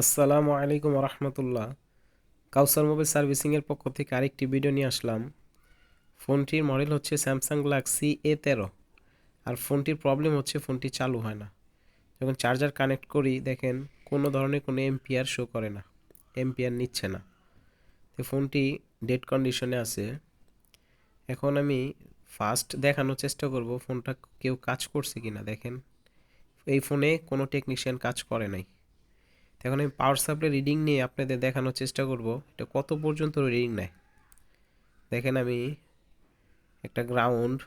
আসসালামু আলাইকুম রহমতুল্লাহ কাউসার মোবাইল সার্ভিসিংয়ের পক্ষ থেকে আরেকটি ভিডিও নিয়ে আসলাম। ফোনটির মডেল হচ্ছে স্যামসাং গ্যালাক্সি এ তেরো। আর ফোনটির প্রবলেম হচ্ছে ফোনটি চালু হয় না। যখন চার্জার কানেক্ট করি, দেখেন কোনো ধরনের কোনো এমপিআর শো করে না। এমপিআর নিচ্ছে না। তো ফোনটি ডেড কন্ডিশনে আছে। এখন আমি ফার্স্ট দেখানোর চেষ্টা করব ফোনটা কেউ কাজ করছে কি না দেখেন, এই ফোনে কোনো টেকনিশিয়ান কাজ করে নাই। এখন আমি পাওয়ার সাপ্লাই রিডিং নিয়ে আপনাদের দেখানোর চেষ্টা করব। এটা কত পর্যন্ত রিডিং নেয়? দেখেন আমি একটা গ্রাউন্ড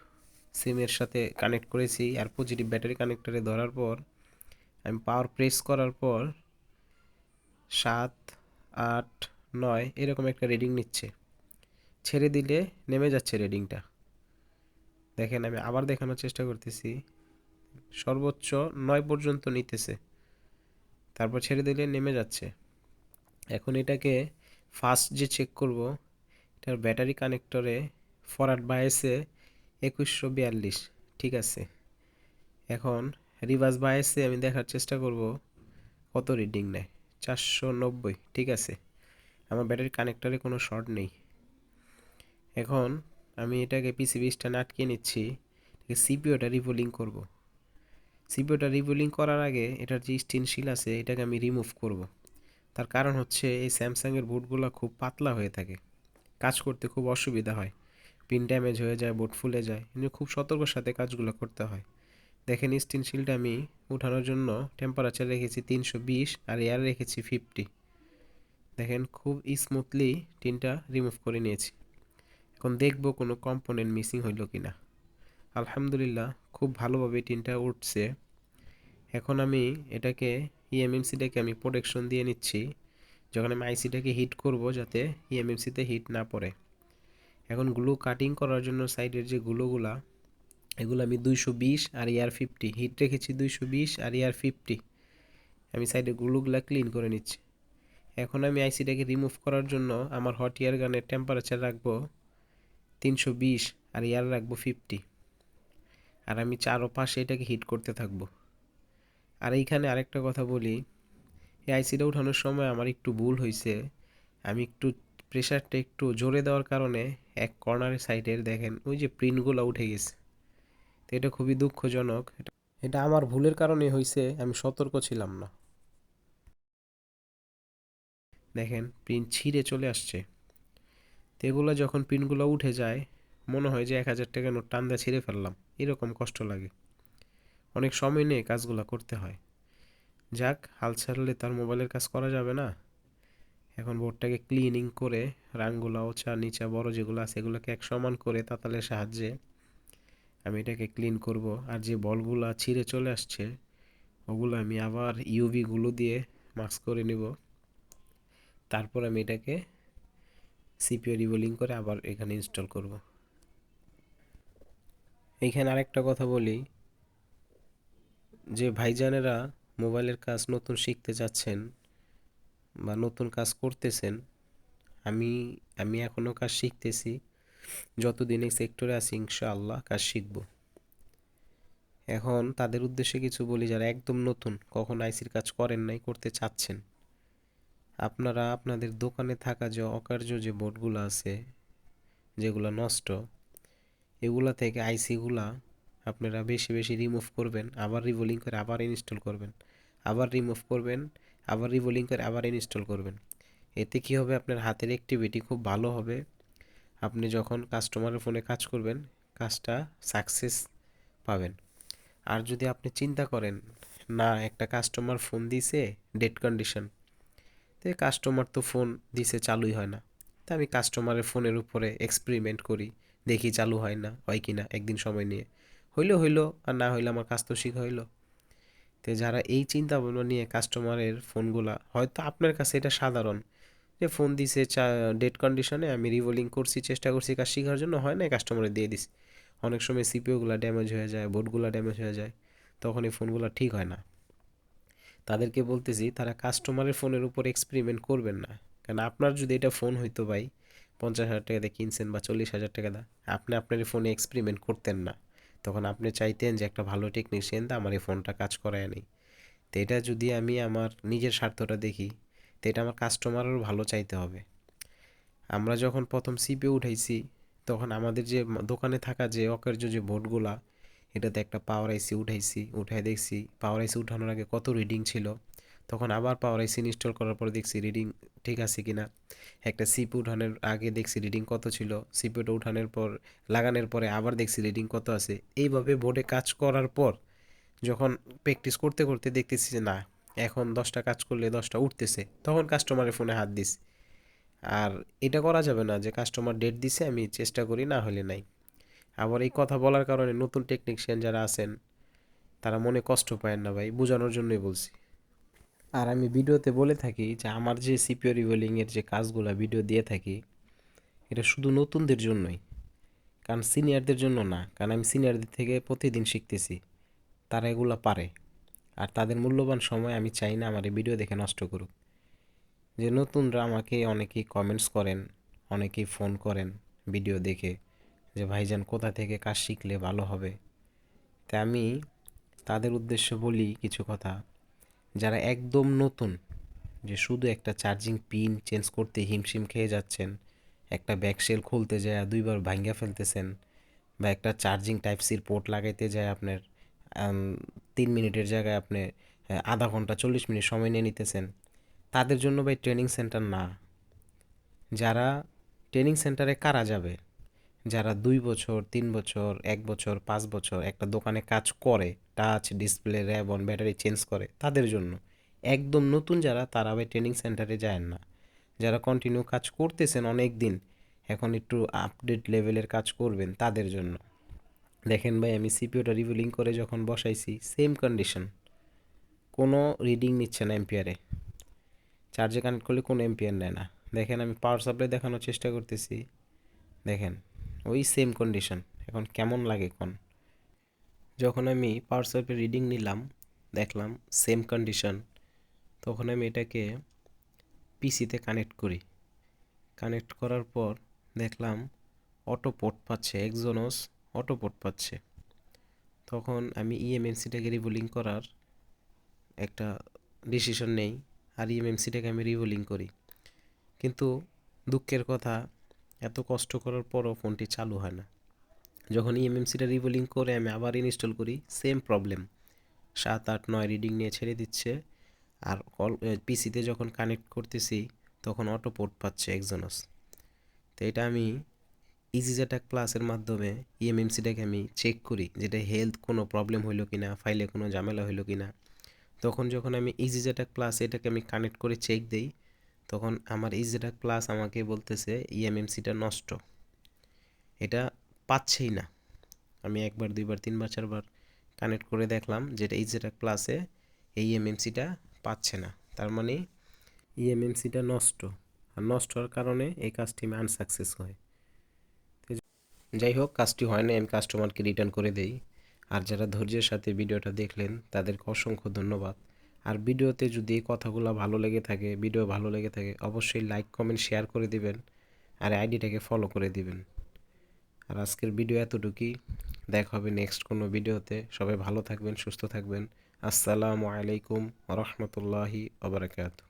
সিমের সাথে কানেক্ট করেছি, আর পজিটিভ ব্যাটারি কানেক্টরে ধরার পর, আমি পাওয়ার প্রেস করার পর সাত, আট, নয় এরকম একটা রিডিং নিচ্ছে। ছেড়ে দিলে নেমে যাচ্ছে রিডিংটা দেখেন আমি আবার দেখানোর চেষ্টা করতেছি। সর্বোচ্চ নয় পর্যন্ত নিতেছে। তারপর ছেড়ে দিলে নেমে যাচ্ছে। এখন এটাকে ফার্স্ট যে চেক করব, এটার ব্যাটারি কানেক্টরে ফরওয়ার্ড বায়াসে একুশশো বিয়াল্লিশ, ঠিক আছে? এখন রিভার্স বায়াসে আমি দেখার চেষ্টা করব কত রিডিং নেয়? চারশো নব্বই, ঠিক আছে? আমার ব্যাটারি কানেক্টরে কোনো শর্ট নেই। এখন আমি এটাকে পিসিবি স্ট্যান্ড আটকে নিচ্ছি সিপিওটা রিভোলিং করব। সিপিওটা রিভোলিং করার আগে এটার যে স্টেনশিল আছে, এটাকে আমি রিমুভ করব। তার কারণ হচ্ছে এই স্যামসাংয়ের বোর্ডগুলো খুব পাতলা হয়ে থাকে। কাজ করতে খুব অসুবিধা হয়। পিন ড্যামেজ হয়ে যায়, বোর্ড ফুলে যায়, এমনি খুব সতর্কর সাথে কাজগুলো করতে হয়। দেখেন স্টেনশিলটা আমি উঠানোর জন্য টেম্পারেচার রেখেছি তিনশো বিশ আর এয়ার রেখেছি ফিফটি দেখেন খুব স্মুথলি টিনটা রিমুভ করে নিয়েছি। এখন দেখব কোনো কম্পোনেন্ট মিসিং হইল কি না আলহামদুলিল্লাহ, খুব ভালোভাবে টিনটা উঠছে। এখন আমি এটাকে ইএমএমসিটাকে আমি প্রোটেকশন দিয়ে নিচ্ছি। যখন আমি আইসিটাকে হিট করব যাতে ইএমএমসিতে হিট না পড়ে। এখন গ্লু কাটিং করার জন্য সাইডের যে গ্লুগুলা এগুলো আমি দুইশো বিশ আর ইয়ার ফিফটি হিট রেখেছি দুইশো বিশ আর ইয়ার ফিফটি আমি সাইডে গ্লুগুলা ক্লিন করে নিচ্ছি। এখন আমি আইসিটাকে রিমুভ করার জন্য আমার হট ইয়ার গানের টেম্পারেচার রাখব তিনশো বিশ আর ইয়ার রাখব ফিফটি আর আমি চারো পাশে এটাকে হিট করতে থাকব। আর এইখানে আরেকটা কথা বলি, এই আইসিটা উঠানোর সময় আমার একটু ভুল হয়েছে আমি একটু প্রেশারটা একটু জোরে দেওয়ার কারণে এক কর্নারের সাইডের দেখেন ওই যে প্রিন্টগুলো উঠে গেছে। তো এটা খুবই দুঃখজনক। এটা আমার ভুলের কারণে হয়েছে আমি সতর্ক ছিলাম না। দেখেন প্রিন্ট ছিঁড়ে চলে আসছে। তো এগুলো যখন প্রিন্টগুলো উঠে যায়, মনে হয় যে এক হাজার টাকা নোট টান দিয়ে ছিঁড়ে ফেললাম। এরকম কষ্ট লাগে। অনেক সময় নিয়ে কাজগুলো করতে হয়। যাক, হাল ছাড়লে তার মোবাইলের কাজ করা যাবে না। এখন বোর্ডটাকে ক্লিনিং করে রাংগুলো ওচা নিচা, বড় যেগুলো আছে এগুলোকে এক সমান করে তাতালের সাহায্যে আমি এটাকে ক্লিন করব। আর যে বলগুলো ছিঁড়ে চলে আসছে, ওগুলো আমি আবার ইউভি গুলো দিয়ে মাস্ক করে নেব। তারপর আমি এটাকে সিপিও রিবোলিং করে আবার এখানে ইনস্টল করব। এইখানে আরেকটা কথা বলি, যে ভাইজানেরা মোবাইলের কাজ নতুন শিখতে যাচ্ছেন বা নতুন কাজ করতেছেন, আমি আমি এখনও কাজ শিখতেছি, যতদিন এই সেক্টরে আছি ইনশাআল্লাহ কাজ শিখব। এখন তাদের উদ্দেশ্যে কিছু বলি, যারা একদম নতুন, কখন আইসির কাজ করেন নাই, করতে চাচ্ছেন। আপনারা, আপনাদের দোকানে থাকা যে অকার্য যে বোর্ডগুলো আছে, যেগুলো নষ্ট এগুলা থেকে আইসিগুলা আপনারা বেশি বেশি রিমুভ করবেন, আবার রিভোলিং করে আবার ইনস্টল করবেন, আবার রিমুভ করবেন, আবার রিভোলিং করে আবার ইনস্টল করবেন। এতে কি হবে? আপনার হাতের অ্যাক্টিভিটি খুব ভালো হবে। আপনি যখন কাস্টমারের ফোনে কাজ করবেন, কাজটা সাকসেস পাবেন। আর যদি আপনি চিন্তা করেন, না, একটা কাস্টমার ফোন দিছে ডেট কন্ডিশন তো কাস্টমার তো ফোন দিছে, চালুই হয় না। তা আমি কাস্টমারের ফোনের উপরে এক্সপেরিমেন্ট করি। দেখি চালু হয় না, হয় কি না একদিন সময় নিয়ে। হইল হইল, আর না হইলে আমার কাজ তো শিখা হইল। তো যারা এই চিন্তা ভাবনা নিয়ে কাস্টমারের ফোনগুলা, হয়তো আপনার কাছে এটা সাধারণ যে ফোন দিছে চা ডেট কন্ডিশনে আমি রিভোলিং করছি, চেষ্টা করছি কাজ শেখার জন্য, হয় না কাস্টমারে দিয়ে দিছি। অনেক সময় সিপিওগুলো ড্যামেজ হয়ে যায় বোর্ডগুলো ড্যামেজ হয়ে যায় তখন এই ফোনগুলো ঠিক হয় না। তাদেরকে বলতেছি, তারা কাস্টমারের ফোনের উপর এক্সপেরিমেন্ট করবেন না। কারণ আপনার যদি এটা ফোন হইতো ভাই পঞ্চাশ হাজার টাকা দিয়ে কিনছেন বা চল্লিশ হাজার টাকা দা আপনি আপনার ফোনে এক্সপেরিমেন্ট করতেন না। তখন আপনি চাইতেন যে একটা ভালো টেকনিশিয়ান দা আমার এই ফোনটা কাজ করায় নেই। তো এটা যদি আমি আমার নিজের স্বার্থটা দেখি, তো এটা আমার কাস্টমারেরও ভালো চাইতে হবে। আমরা যখন প্রথম সিপিও উঠাইছি, তখন আমাদের যে দোকানে থাকা যে অকার্য যে বোর্ডগুলা, এটাতে একটা পাওয়ার আইসি উঠাইছি উঠাই দেখছি। পাওয়ার আইসি উঠানোর আগে কত রিডিং ছিল, তখন আবার পাওয়ার আইসি ইনস্টল করার পরে দেখছি রিডিং ঠিক আছে কিনা? একটা সিপি উঠানোর আগে দেখছি রিডিং কত ছিল? সিপিওটা উঠানোর পর, লাগানোর পরে আবার দেখছি রিডিং কত আছে। এইভাবে বোর্ডে কাজ করার পর যখন প্র্যাকটিস করতে করতে দেখতেছি যে না, এখন দশটা কাজ করলে দশটা উঠতেছে, তখন কাস্টমারের ফোনে হাত দিস আর এটা করা যাবে না যে কাস্টমার ডেট দিছে, আমি চেষ্টা করি না হলে নাই। আবার এই কথা বলার কারণে নতুন টেকনিশিয়ান যারা আছেন, তারা মনে কষ্ট পায় না ভাই, বোঝানোর জন্যই বলছি। আর আমি ভিডিওতে বলে থাকি যে আমার যে সিপিও রিভলিংয়ের যে কাজগুলো ভিডিও দিয়ে থাকি, এটা শুধু নতুনদের জন্যই। কারণ সিনিয়রদের জন্য না, কারণ আমি সিনিয়রদের থেকে প্রতিদিন শিখতেছি, তারা এগুলো পারে। আর তাদের মূল্যবান সময় আমি চাই না আমার এই ভিডিও দেখে নষ্ট করুক। যে নতুনরা আমাকে অনেকেই কমেন্টস করেন, অনেকেই ফোন করেন ভিডিও দেখে, যে ভাইজান কোথা থেকে কাজ শিখলে ভালো হবে? তা আমি তাদের উদ্দেশ্যে বলি কিছু কথা। যারা একদম নতুন, যে শুধু একটা চার্জিং পিন চেঞ্জ করতে হিমশিম খেয়ে যাচ্ছেন, একটা ব্যাকসেল খুলতে যায় দুইবার ভাঙ্গা ফেলতেছেন, বা একটা চার্জিং টাইপ সির পোর্ট লাগাইতে যায় আপনার তিন মিনিটের জায়গায় আপনি আধা ঘণ্টা, চল্লিশ মিনিট সময় নিয়ে নিতেছেন, তাদের জন্য ভাই ট্রেনিং সেন্টার না। যারা ট্রেনিং সেন্টারে কারা যাবে? যারা দুই বছর, তিন বছর, এক বছর, পাঁচ বছর একটা দোকানে কাজ করে টাচ ডিসপ্লে র্যাব অন ব্যাটারি চেঞ্জ করে, তাদের জন্য। একদম নতুন যারা, তারা ভাই ট্রেনিং সেন্টারে যায় না। যারা কন্টিনিউ কাজ করতেছেন অনেক দিন এখন একটু আপডেট লেভেলের কাজ করবেন তাদের জন্য। দেখেন ভাই, আমি সিপিওটা রিভিলিং করে যখন বসাইছি সেম কন্ডিশন কোনো রিডিং নিচ্ছে না এম্পিয়ারে চার্জে কানেক্ট করলে কোনো এম্পিয়ার নেয় না। দেখেন আমি পাওয়ার সাপ্লাই দেখানোর চেষ্টা করতেছি। দেখেন। ওই সেম কন্ডিশন এখন কেমন লাগে কোন? যখন আমি পাওয়ার সাপ্লাই রিডিং নিলাম, দেখলাম সেম কন্ডিশন তখন আমি এটাকে পিসিতে কানেক্ট করি। কানেক্ট করার পর দেখলাম অটো পোর্ট পাচ্ছে এক্সোনোস অটো পোর্ট পাচ্ছে। তখন আমি E ইএমএমসিটাকে রিভোলিং করার একটা ডিসিশন নেই, আর E ইএমএমসিটাকে আমি রিভোলিং করি। কিন্তু দুঃখের কথা এত কষ্ট করার পরও ফোনটি চালু হয় না। যখন E ইএমএমসিটা রিভোলিং করে আমি আবার ইনস্টল করি সেম প্রবলেম সাত আট নয় রিডিং নিয়ে ছেড়ে দিচ্ছে। আর কল পিসিতে যখন কানেক্ট করতেছি, তখন অটো পোর্ট পাচ্ছে একজনস তো এটা আমি ইজিজেটাক প্লাসের মাধ্যমে E ইএমএমসিটাকে আমি চেক করি যেটা হেলথ কোনো প্রবলেম হইল কি না ফাইলে কোনো ঝামেলা হইল কি না তখন যখন আমি ইজিজেটাক প্লাস এটাকে আমি কানেক্ট করে চেক দেই তখন আমার ইজিজেটাক প্লাস আমাকে বলতেছে E ইএমএমসিটা নষ্ট। এটা পাচ্ছেই না। আমি একবার, দুইবার, তিনবার, চারবার কানেক্ট করে দেখলাম যেটা ইজিজেটাক প্লাসে এই ইএমএমসিটা পাচ্ছে না। তার মানে E ইএমএমসিটা নষ্ট। আর নষ্ট হওয়ার কারণে এই কাজটি আমি আনসাকসেস হয়। যাই হোক কাজটি হয় না আমি কাস্টমারকে রিটার্ন করে দেই। আর যারা ধৈর্যের সাথে ভিডিওটা দেখলেন, তাদেরকে অসংখ্য ধন্যবাদ। আর ভিডিওতে যদি কথাগুলো ভালো লেগে থাকে, ভিডিও ভালো লেগে থাকে, অবশ্যই লাইক কমেন্ট শেয়ার করে দিবেন আর আইডিটাকে ফলো করে দিবেন। আর আজকের ভিডিও এতটুকুই। দেখা হবে নেক্সট কোনো ভিডিওতে। সবাই ভালো থাকবেন, সুস্থ থাকবেন। আসসালামু আলাইকুম রহমতুল্লাহি আবরাকাতু